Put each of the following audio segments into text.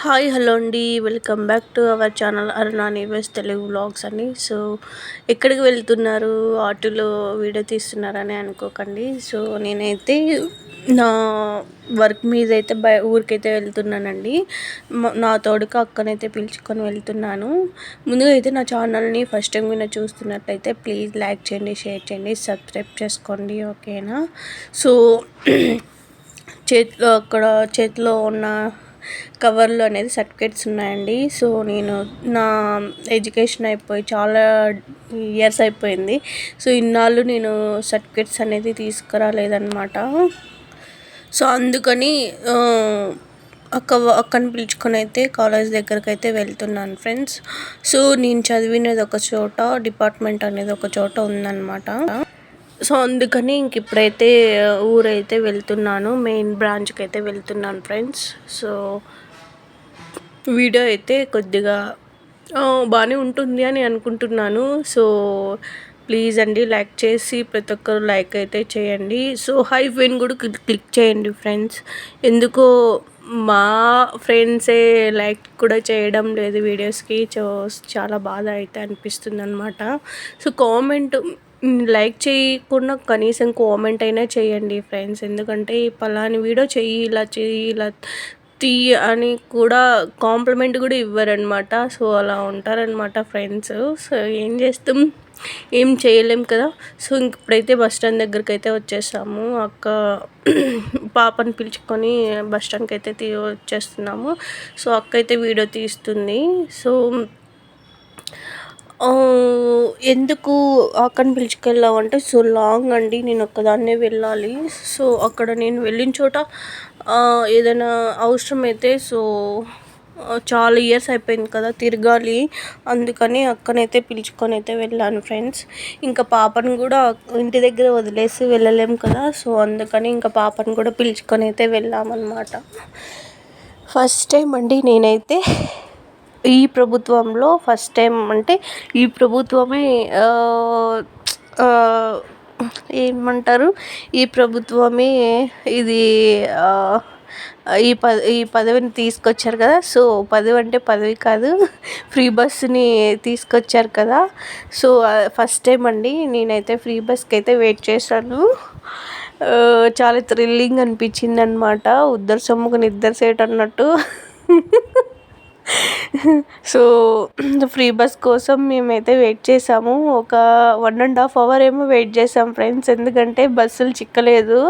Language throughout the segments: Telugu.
హాయ్ హలో అండి. Welcome back to our channel Aruna నీవేస్ Telugu vlogs అండి. సో ఎక్కడికి వెళ్తున్నారు? ఆటోలో వీడియో తీస్తున్నారని అనుకోకండి. సో నేనైతే నా వర్క్ మీద అయితే బయ ఊరికైతే వెళ్తున్నానండి. నా తోడుక అక్కనైతే పిలుచుకొని వెళ్తున్నాను. ముందుగా అయితే నా ఛానల్ని ఫస్ట్ టైం మీద చూస్తున్నట్లయితే ప్లీజ్ లైక్ చేయండి షేర్ చేయండి సబ్స్క్రైబ్ చేసుకోండి ఓకేనా? సో చేతిలో అక్కడ చేతిలో ఉన్న కవర్లో అనేది సర్టిఫికేట్స్ ఉన్నాయండి. సో నేను నా ఎడ్యుకేషన్ అయిపోయి చాలా ఇయర్స్ అయిపోయింది. సో ఇన్నాళ్ళు నేను సర్టిఫికేట్స్ అనేది తీసుకురాలేదన్నమాట. సో అందుకని అక్క అక్కని పిలుచుకొని అయితే కాలేజ్ దగ్గరికి అయితే వెళ్తున్నాను ఫ్రెండ్స్. సో నేను చదివినది ఒక చోట డిపార్ట్మెంట్ అనేది ఒక చోట ఉందన్నమాట. సో అందుకని ఇంక ఇప్పుడైతే ఊరైతే వెళ్తున్నాను. మెయిన్ బ్రాంచ్కి అయితే వెళ్తున్నాను ఫ్రెండ్స్. సో వీడియో అయితే కొద్దిగా బాగానే ఉంటుంది అని అనుకుంటున్నాను. సో ప్లీజ్ అండి లైక్ చేసి ప్రతి ఒక్కరు లైక్ అయితే చేయండి. సో హై ఫెయిన్ కూడా క్లిక్ చేయండి ఫ్రెండ్స్. ఎందుకో మా ఫ్రెండ్సే లైక్ కూడా చేయడం లేదు వీడియోస్కి. సో చాలా బాధ అయితే అనిపిస్తుంది అనమాట సో కామెంట్ లైక్ చేయకుండా కనీసం కామెంట్ అయినా చేయండి ఫ్రెండ్స్. ఎందుకంటే పలాని వీడియో చెయ్యి ఇలా చెయ్యి ఇలా తీ అని కూడా కాంప్లిమెంట్ కూడా ఇవ్వరనమాట సో అలా ఉంటారనమాట ఫ్రెండ్స్. సో ఏం చేస్తాం? ఏం చేయలేం కదా? సో ఇప్పుడైతే బస్ స్టాండ్ దగ్గరికి అయితే వచ్చేసాము. అక్క పాపని పిలుచుకొని బస్ స్టాండ్కి అయితే తీ వచ్చేస్తున్నాము. సో అక్క అయితే వీడియో తీస్తుంది. సో ఎందుకు అక్కని పిలుచుకెళ్ళావంటే సో లాంగ్ అండి నేను ఒక్కదాన్నే వెళ్ళాలి. సో అక్కడ నేను వెళ్ళిన చోట ఏదైనా అవసరమైతే సో చాలా ఇయర్స్ అయిపోయింది కదా తిరగాలి. అందుకని అక్కనైతే పిలుచుకొని అయితే వెళ్ళాను ఫ్రెండ్స్. ఇంకా పాపను కూడా ఇంటి దగ్గర వదిలేసి వెళ్ళలేం కదా సో అందుకని ఇంకా పాపను కూడా పిలుచుకొని అయితే వెళ్ళామన్నమాట. ఫస్ట్ టైం అండి నేనైతే ఈ ప్రభుత్వంలో ఫస్ట్ టైం అంటే ఈ ప్రభుత్వమే ఏమంటారు? ఈ ప్రభుత్వమే ఇది ఈ ప ఈ పదవిని తీసుకొచ్చారు కదా. సో పదవి అంటే పదవి కాదు. ఫ్రీ బస్సుని తీసుకొచ్చారు కదా. సో ఫస్ట్ టైం అండి. నేనైతే ఫ్రీ బస్కి అయితే వెయిట్ చేశాను. చాలా థ్రిల్లింగ్ అనిపించింది అనమాట ఉద్దరు సొమ్ముకు నిద్ర సేట్ అన్నట్టు సో ఫ్రీ బస్ కోసం మేమైతే వెయిట్ చేసాము. ఒక వన్ అండ్ హాఫ్ అవర్ ఏమో వెయిట్ చేసాం ఫ్రెండ్స్. ఎందుకంటే బస్సులు చిక్కలేదు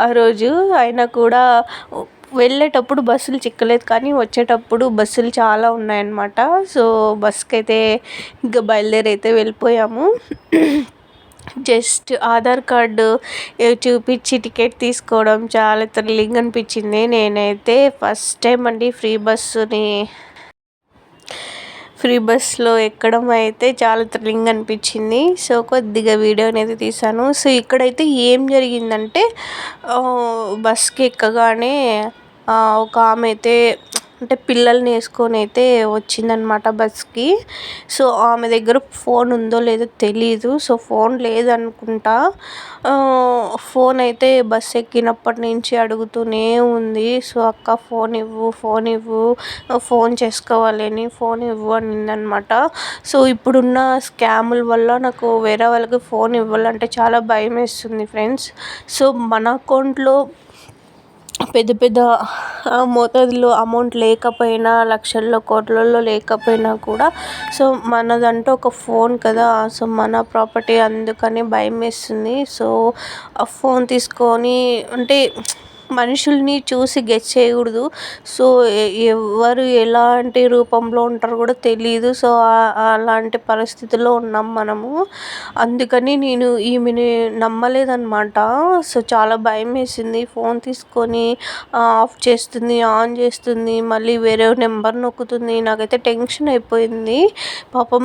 ఆ రోజు. అయినా కూడా వెళ్ళేటప్పుడు బస్సులు చిక్కలేదు కానీ వచ్చేటప్పుడు బస్సులు చాలా ఉన్నాయన్నమాట. సో బస్కి అయితే ఇంకా బయలుదేరి అయితే వెళ్ళిపోయాము. జస్ట్ ఆధార్ కార్డు చూపించి టికెట్ తీసుకోవడం చాలా థ్రిల్లింగ్ అనిపించింది. నేనైతే ఫస్ట్ టైం అండి ఫ్రీ బస్సుని ఫ్రీ బస్లో ఎక్కడం అయితే చాలా థ్రిల్లింగ్ అనిపించింది. సో కొద్దిగా వీడియో అనేది తీసాను సో ఇక్కడైతే ఏం జరిగిందంటే బస్కి ఎక్కగానే ఒక ఆమె అయితే అంటే పిల్లల్ని వేసుకొని అయితే వచ్చిందనమాట బస్కి. సో ఆమె దగ్గర ఫోన్ ఉందో లేదో తెలీదు. సో ఫోన్ లేదనుకుంటా ఫోన్ అయితే బస్ ఎక్కినప్పటి నుంచి అడుగుతూనే ఉంది. సో అక్క ఫోన్ ఇవ్వు ఫోన్ ఇవ్వు ఫోన్ చేసుకోవాలని ఫోన్ ఇవ్వు అనిందనమాట సో ఇప్పుడున్న స్కాముల వల్ల నాకు వేరే వాళ్ళకి ఫోన్ ఇవ్వాలంటే చాలా భయం వేస్తుంది ఫ్రెండ్స్. సో మన అకౌంట్లో పెద్ద పెద్ద మోతాదులో అమౌంట్ లేకపోయినా లక్షల్లో కోట్లల్లో లేకపోయినా కూడా సో మనదంటూ ఒక ఫోన్ కదా సో మన ప్రాపర్టీ అందుకని భయం వేస్తుంది సో ఆ ఫోన్ తీసుకొని అంటే మనుషుల్ని చూసి గెస్ చేయకూడదు. సో ఎవరు ఎలాంటి రూపంలో ఉంటారో కూడా తెలియదు సో అలాంటి పరిస్థితుల్లో ఉన్నాం మనము. అందుకని నేను ఈమెని నమ్మలేదన్నమాట. సో చాలా భయం వేసింది. ఫోన్ తీసుకొని ఆఫ్ చేస్తుంది ఆన్ చేస్తుంది. మళ్ళీ వేరే నెంబర్ నొక్కుతుంది. నాకైతే టెన్షన్ అయిపోయింది. పాపం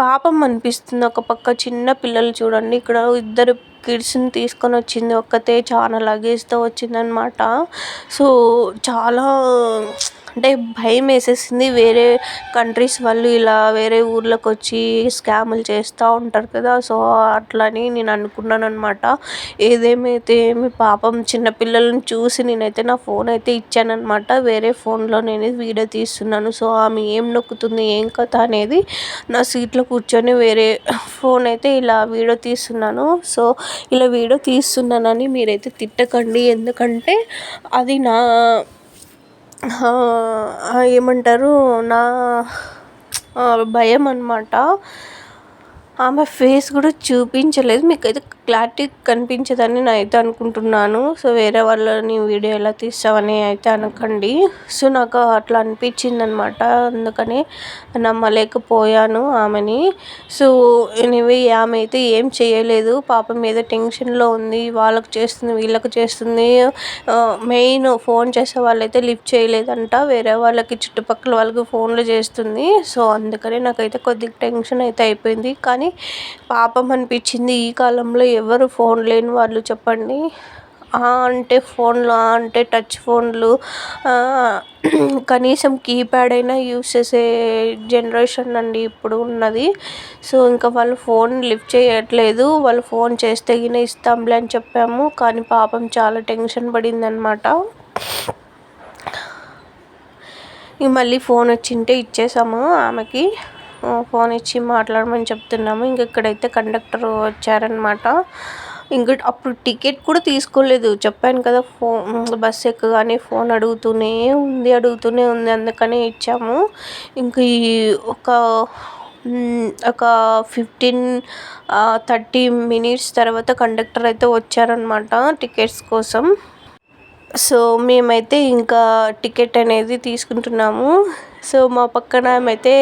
పాపం అనిపిస్తుంది. ఒక పక్క చిన్న పిల్లలు చూడండి. ఇక్కడ ఇద్దరు కిడ్స్ని తీసుకొని వచ్చింది. ఒక్కతే చాలా లగేజ్తో వచ్చిందనమాట సో చాలా అంటే భయం వేసేసింది. వేరే కంట్రీస్ వాళ్ళు ఇలా వేరే ఊర్లోకి వచ్చి స్కాములు చేస్తూ ఉంటారు కదా. సో అట్లని నేను అనుకున్నాను అనమాట ఏదేమైతే ఏమి పాపం చిన్నపిల్లలను చూసి నేనైతే నా ఫోన్ అయితే ఇచ్చానమాట వేరే ఫోన్లో నేను వీడియో తీస్తున్నాను. సో ఆమె ఏం నొక్కుతుంది ఏం కథ అనేది నా సీట్లో కూర్చొని వేరే ఫోన్ అయితే ఇలా వీడియో తీస్తున్నాను. సో ఇలా వీడియో తీస్తున్నానని మీరైతే తిట్టకండి. ఎందుకంటే అది నా ఏమంటారు? నా భయం అనమాట ఆమె ఫేస్ కూడా చూపించలేదు. మీకైతే క్లారిటీ కనిపించదని నేనైతే అనుకుంటున్నాను. సో వేరే వాళ్ళని వీడియో ఎలా తీస్తావని అయితే అనకండి. సో నాకు అట్లా అనిపించింది అనమాట అందుకని నమ్మలేకపోయాను ఆమెని. సో ఎనివే ఆమె అయితే ఏం చేయలేదు. పాపం ఏదో టెన్షన్లో ఉంది. వాళ్ళకు చేస్తుంది వీళ్ళకి చేస్తుంది. మెయిన్ ఫోన్ చేసే వాళ్ళైతే లిఫ్ట్ చేయలేదంట. వేరే వాళ్ళకి చుట్టుపక్కల వాళ్ళకి ఫోన్లు చేస్తుంది. సో అందుకని నాకైతే కొద్దిగా టెన్షన్ అయితే అయిపోయింది. కానీ పాపం అనిపించింది. ఈ కాలంలో ఎవరు ఫోన్ లేని వాళ్ళు చెప్పండి. అంటే ఫోన్లు అంటే టచ్ ఫోన్లు కనీసం కీప్యాడ్ అయినా యూస్ చేసే జనరేషన్ అండి ఇప్పుడు ఉన్నది. సో ఇంకా వాళ్ళు ఫోన్ లిఫ్ట్ చేయట్లేదు. వాళ్ళు ఫోన్ చేస్తే గిన ఇస్తాంలే అని చెప్పాము. కానీ పాపం చాలా టెన్షన్ పడింది అనమాట మళ్ళీ ఫోన్ వచ్చింటే ఇచ్చేసాము ఆమెకి. ఫోన్ ఇచ్చి మాట్లాడమని చెప్తున్నాము. ఇంక ఇక్కడైతే కండక్టర్ వచ్చారనమాట ఇంకా అప్పుడు టికెట్ కూడా తీసుకోలేదు. చెప్పాను కదా ఫోన్ బస్సు ఎక్కగానే ఫోన్ అడుగుతూనే ఉంది అడుగుతూనే ఉంది. అందుకనే ఇచ్చాము. ఇంక ఈ ఒక ఒక ఫిఫ్టీన్ థర్టీ మినిట్స్ తర్వాత కండక్టర్ అయితే వచ్చారనమాట టికెట్స్ కోసం. సో మేమైతే ఇంకా టికెట్ అనేది తీసుకుంటున్నాము. సో మా పక్కన ఆమె అయితే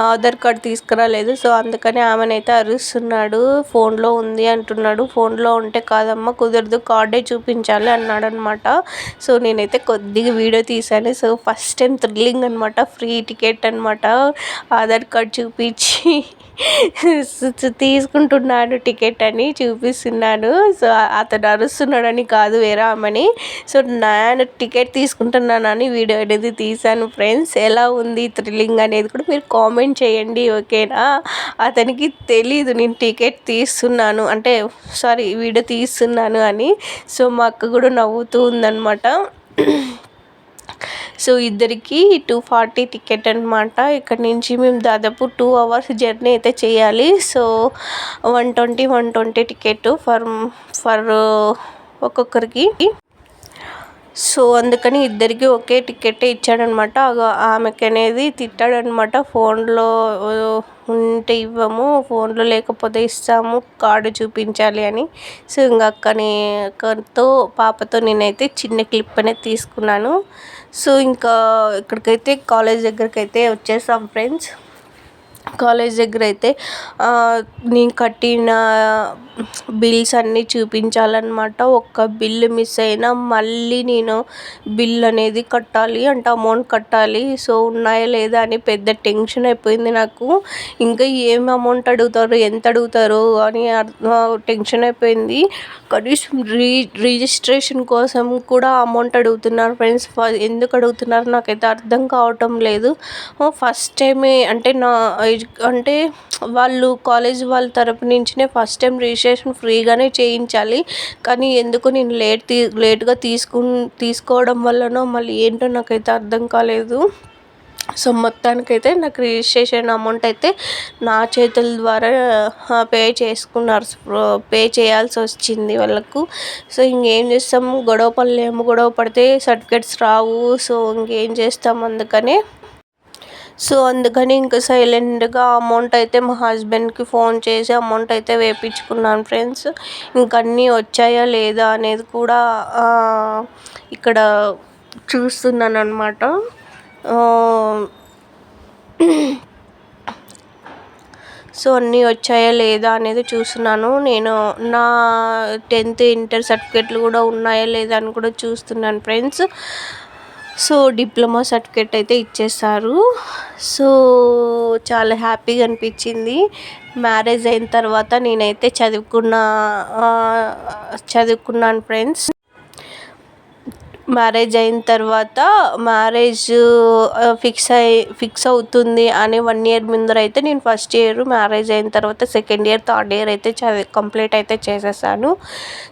ఆధార్ కార్డ్ తీసుకురాలేదు. సో అందుకని ఆమెనైతే అరుస్తున్నాడు. ఫోన్లో ఉంది అంటున్నాడు. ఫోన్లో ఉంటే కాదమ్మా కుదరదు కార్డే చూపించాలి అన్నాడు అనమాట సో నేనైతే కొద్దిగా వీడియో తీశాను. సో ఫస్ట్ టైం థ్రిల్లింగ్ అనమాట ఫ్రీ టికెట్ అనమాట ఆధార్ కార్డ్ చూపించి తీసుకుంటున్నాను టికెట్ అని చూపిస్తున్నాను సో అతను అరుస్తున్నాడని కాదు వేరే ఆమెని. సో నేను టికెట్ తీసుకుంటున్నానని వీడియో అనేది తీశాను ఫ్రెండ్స్. ఎలా ఉంది థ్రిల్లింగ్ అనేది కూడా మీరు కామెంట్ చేయండి ఓకేనా? అతనికి తెలీదు నేను టికెట్ తీస్తున్నాను అంటే సారీ వీడియో తీస్తున్నాను అని. సో మా అక్క కూడా నవ్వుతూ ఉందన్నమాట. సో ఇద్దరికి టూ ఫార్టీ టికెట్ అనమాట ఇక్కడ నుంచి మేము దాదాపు టూ అవర్స్ జర్నీ అయితే చేయాలి. So one twenty one twenty ticket for for ఒక్కొక్కరికి. సో అందుకని ఇద్దరికి ఒకే టికెట్ ఇచ్చాడనమాట. ఆమెకి అనేది తిట్టాడనమాట. ఫోన్లో ఉంటే ఇవ్వము ఫోన్లో లేకపోతే ఇస్తాము కార్డు చూపించాలి అని. సో ఇంకా అక్కని అక్కతో పాపతో నేనైతే చిన్న క్లిప్ అనేది తీసుకున్నాను. సో ఇంకా ఇక్కడికైతే కాలేజ్ దగ్గరికి అయితే వచ్చేసాం ఫ్రెండ్స్. కాలేజ్ దగ్గర అయితే నేను కట్టిన బిల్స్ అన్నీ చూపించాలన్నమాట. ఒక్క బిల్లు మిస్ అయినా మళ్ళీ నేను బిల్ అనేది కట్టాలి అంటే అమౌంట్ కట్టాలి. సో ఉన్నాయా లేదా అని పెద్ద టెన్షన్ అయిపోయింది నాకు. ఇంకా ఏం అమౌంట్ అడుగుతారు ఎంత అడుగుతారు అని టెన్షన్ అయిపోయింది. కనీసం రీ రిజిస్ట్రేషన్ కోసం కూడా అమౌంట్ అడుగుతున్నారు ఫ్రెండ్స్. ఎందుకు అడుగుతున్నారు నాకైతే అర్థం కావటం లేదు. ఫస్ట్ టైమే అంటే నా అంటే వాళ్ళు కాలేజ్ వాళ్ళ తరపు నుంచినే ఫస్ట్ టైం రిజిస్ట్రేషన్ ఫ్రీగానే చేయించాలి. కానీ ఎందుకు నేను లేట్ తీ లేట్గా తీసుకు తీసుకోవడం వల్లనో మళ్ళీ ఏంటో నాకైతే అర్థం కాలేదు. సో మొత్తానికైతే నాకు రిజిస్ట్రేషన్ అమౌంట్ అయితే నా చేతుల ద్వారా పే చేసుకున్నారు. పే చేయాల్సి వచ్చింది వాళ్ళకు. సో ఇంకేం చేస్తాం? గొడవ పడలేము. గొడవ పడితే సర్టిఫికెట్స్ రావు. సో ఇంకేం చేస్తాం? అందుకనే సో అందుకని ఇంకా సైలెంట్గా అమౌంట్ అయితే మా హస్బెండ్కి ఫోన్ చేసి అమౌంట్ అయితే వేయించుకున్నాను ఫ్రెండ్స్. ఇంక అన్నీ వచ్చాయా లేదా అనేది కూడా ఇక్కడ చూస్తున్నాను అనమాట సో అన్నీ వచ్చాయా లేదా అనేది చూస్తున్నాను. నేను నా టెన్త్ ఇంటర్ సర్టిఫికెట్లు కూడా ఉన్నాయా లేదా అని కూడా చూస్తున్నాను ఫ్రెండ్స్. సో డిప్లొమా సర్టిఫికేట్ అయితే ఇచ్చేసారు. సో చాలా హ్యాపీగా అనిపించింది. మ్యారేజ్ అయిన తర్వాత నేనైతే చదువుకున్న చదువుకున్నాను ఫ్రెండ్స్. మ్యారేజ్ అయిన తర్వాత మ్యారేజ్ ఫిక్స్ అయ్యి ఫిక్స్ అవుతుంది అని వన్ ఇయర్ ముందర అయితే నేను ఫస్ట్ ఇయర్ మ్యారేజ్ అయిన తర్వాత సెకండ్ ఇయర్ థర్డ్ ఇయర్ అయితే చదివి కంప్లీట్ అయితే చేసేసాను.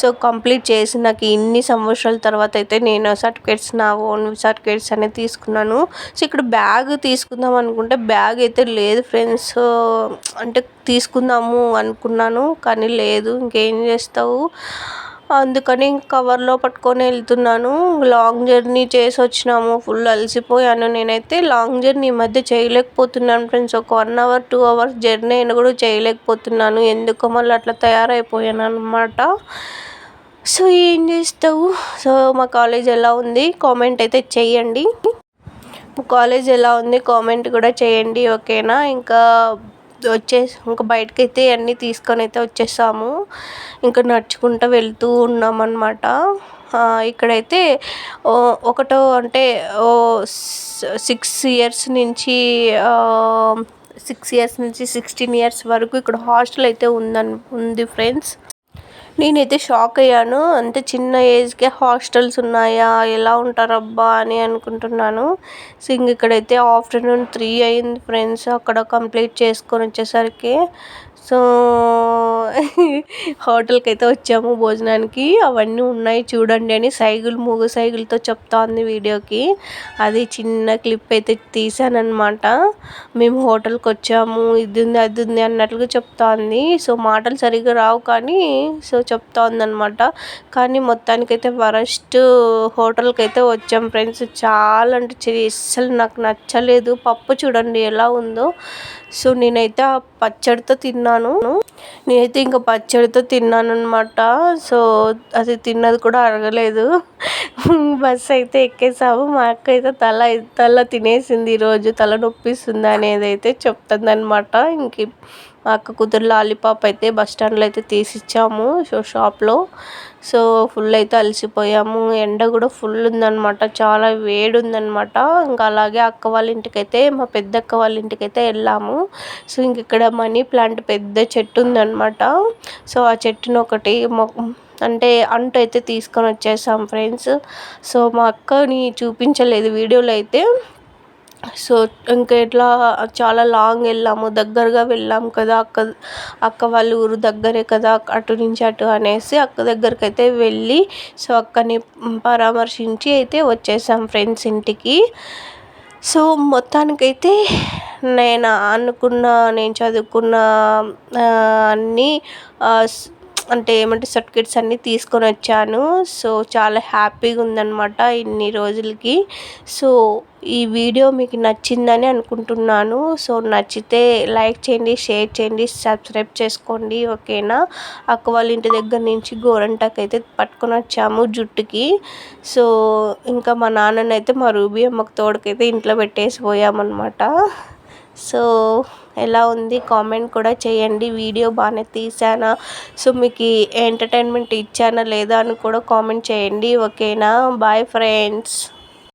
సో కంప్లీట్ చేసి నాకు ఇన్ని సంవత్సరాల తర్వాత అయితే నేను సర్టిఫికేట్స్ నా ఓన్ సర్టిఫికేట్స్ అనేది తీసుకున్నాను. సో ఇక్కడ బ్యాగ్ తీసుకుందాం అనుకుంటే బ్యాగ్ అయితే లేదు ఫ్రెండ్స్. అంటే తీసుకుందాము అనుకున్నాను కానీ లేదు. ఇంకేం చేస్తావు? అందుకని కవర్లో పట్టుకొని వెళ్తున్నాను. లాంగ్ జర్నీ చేసి వచ్చినాము. ఫుల్ అలసిపోయాను నేనైతే. లాంగ్ జర్నీ ఈ మధ్య చేయలేకపోతున్నాను ఫ్రెండ్స్. ఒక one hour two hours journey అయినా కూడా చేయలేకపోతున్నాను. ఎందుకో మళ్ళీ అట్లా తయారైపోయాను అనమాట సో ఏం చేస్తావు? సో మా కాలేజ్ ఎలా ఉంది? కామెంట్ అయితే చేయండి. కాలేజ్ ఎలా ఉంది? కామెంట్ కూడా చేయండి ఓకేనా? ఇంకా వచ్చేసి ఇంకా బయటకైతే అన్నీ తీసుకొని అయితే వచ్చేసాము. ఇంకా నడుచుకుంటూ వెళ్తూ ఉన్నాం అనమాట ఇక్కడైతే ఒకటో అంటే సిక్స్ ఇయర్స్ నుంచి సిక్స్ ఇయర్స్ నుంచి సిక్స్టీన్ ఇయర్స్ వరకు ఇక్కడ హాస్టల్ అయితే ఉందని ఉంది ఫ్రెండ్స్. నేనైతే షాక్ అయ్యాను. అంత చిన్న ఏజ్కే హాస్టల్స్ ఉన్నాయా? ఎలా ఉంటారబ్బా అని అనుకుంటున్నాను. సో ఇంక ఇక్కడైతే ఆఫ్టర్నూన్ త్రీ అయింది ఫ్రెండ్స్. అక్కడ కంప్లీట్ చేసుకొని వచ్చేసరికి సో హోటల్కి అయితే వచ్చాము భోజనానికి. అవన్నీ ఉన్నాయి చూడండి అని సైగులు మూగు సైగులతో చెప్తోంది వీడియోకి. అది చిన్న క్లిప్ అయితే తీసానమాట మేము హోటల్కి వచ్చాము ఇది ఉంది అది ఉంది అన్నట్లుగా చెప్తోంది. సో మాటలు సరిగ్గా రావు కానీ సో చెప్తా ఉందన్నమాట కానీ మొత్తానికైతే వరస్ట్ హోటల్కి అయితే వచ్చాం ఫ్రెండ్స్. చాలా అంటే అస్సలు నాకు నచ్చలేదు. పప్పు చూడండి ఎలా ఉందో. సో నేనైతే ఆ పచ్చడితో తిన్నాను. నేనైతే ఇంకా పచ్చడితో తిన్నాను అనమాట సో అది తిన్నది కూడా అరగలేదు. బస్ అయితే ఎక్కేసాము. మా అక్క అయితే తల తల తినేసింది ఈరోజు. తల నొప్పిస్తుంది అనేది అయితే చెప్తుంది అనమాట ఇంక మా అక్క కూతురు లాలీపాప్ అయితే బస్ స్టాండ్లో అయితే తీసిచ్చాము. సో షాప్లో సో ఫుల్ అయితే అలసిపోయాము. ఎండ కూడా ఫుల్ ఉందన్నమాట. చాలా వేడి ఉందన్నమాట ఇంకా అలాగే అక్క వాళ్ళ ఇంటికైతే మా పెద్ద అక్క వాళ్ళ ఇంటికైతే వెళ్ళాము. సో ఇంక ఇక్కడ మనీ ప్లాంట్ పెద్ద చెట్టు ఉందన్నమాట. సో ఆ చెట్టును ఒకటి అంటే అంటు అయితే తీసుకొని వచ్చేసాం ఫ్రెండ్స్. సో మా అక్కని చూపించలేదు వీడియోలో అయితే. సో ఇంకా ఇట్లా చాలా లాంగ్ వెళ్ళాము దగ్గరగా వెళ్ళాము కదా అక్క అక్క వాళ్ళ ఊరు దగ్గరే కదా అటు నుంచి అటు అనేసి అక్క దగ్గరికి అయితే వెళ్ళి సో అక్కని పరామర్శించి అయితే వచ్చేసాం ఫ్రెండ్స్ ఇంటికి. సో మొత్తానికైతే నేను అనుకున్న నేను చదువుకున్న అన్నీ అంటే ఏమంటే సర్టిఫికెట్స్ అన్నీ తీసుకొని వచ్చాను. సో చాలా హ్యాపీగా ఉందన్నమాట ఇన్ని రోజులకి. సో ఈ వీడియో మీకు నచ్చిందని అనుకుంటున్నాను. సో నచ్చితే లైక్ చేయండి షేర్ చేయండి సబ్స్క్రైబ్ చేసుకోండి ఓకేనా? అక్క వాళ్ళ ఇంటి దగ్గర నుంచి గోరంటాకు అయితే పట్టుకొని వచ్చాము జుట్టుకి. సో ఇంకా మా నాన్ననైతే మా రూబీ అమ్మకు తోడుకైతే ఇంట్లో పెట్టేసి పోయామన్నమాట. సో ఎలా ఉంది? కామెంట్ కూడా చేయండి. వీడియో బాగానే తీసానా సో మీకు ఎంటర్టైన్మెంట్ ఇచ్చానా లేదా అని కూడా కామెంట్ చేయండి. ఓకేనా? Bye friends.